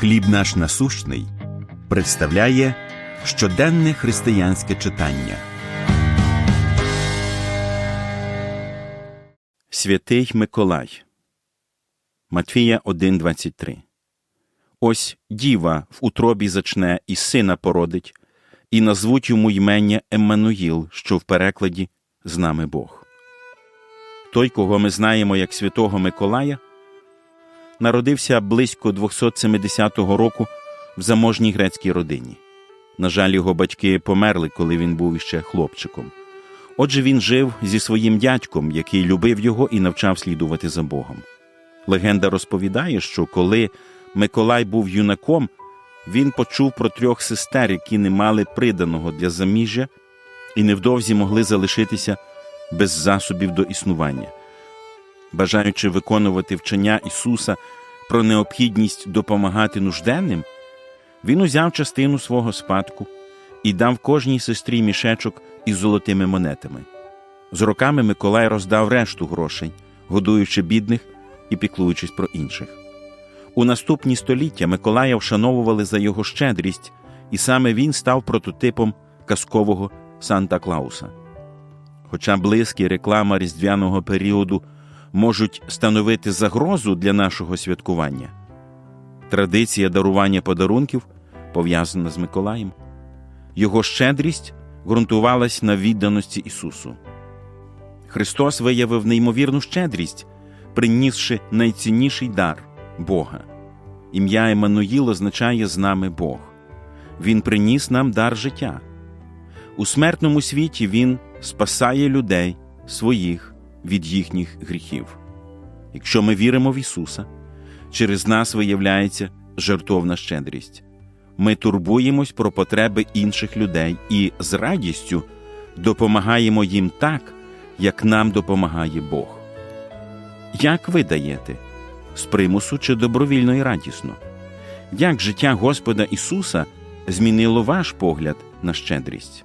Хліб наш насущний представляє щоденне християнське читання. Святий Миколай Матфія 1.23 Ось діва в утробі зачне і сина породить, і назвуть йому ймення Еммануїл, що в перекладі з нами Бог. Той, кого ми знаємо як святого Миколая, народився близько 270 року в заможній грецькій родині. На жаль, його батьки померли, коли він був іще хлопчиком. Отже, він жив зі своїм дядьком, який любив його і навчав слідувати за Богом. Легенда розповідає, що коли Миколай був юнаком, він почув про трьох сестер, які не мали приданого для заміжжя і невдовзі могли залишитися без засобів до існування. Бажаючи виконувати вчення Ісуса про необхідність допомагати нужденним, він узяв частину свого спадку і дав кожній сестрі мішечок із золотими монетами. З роками Миколай роздав решту грошей, годуючи бідних і піклуючись про інших. У наступні століття Миколая вшановували за його щедрість, і саме він став прототипом казкового Санта Клауса. Хоча близькі реклама різдвяного періоду можуть становити загрозу для нашого святкування, традиція дарування подарунків пов'язана з Миколаєм. Його щедрість ґрунтувалась на відданості Ісусу. Христос виявив неймовірну щедрість, принісши найцінніший дар Бога. Ім'я Еммануїл означає з нами Бог. Він приніс нам дар життя. У смертному світі Він спасає людей своїх від їхніх гріхів. Якщо ми віримо в Ісуса, через нас виявляється жертовна щедрість. Ми турбуємось про потреби інших людей і з радістю допомагаємо їм так, як нам допомагає Бог. Як ви даєте? З примусу чи добровільно і радісно? Як життя Господа Ісуса змінило ваш погляд на щедрість?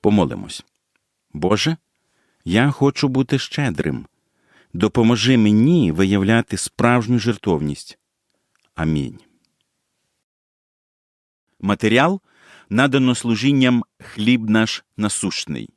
Помолимось. Боже, я хочу бути щедрим. Допоможи мені виявляти справжню жертовність. Амінь. Матеріал надано служінням хліб наш насущний.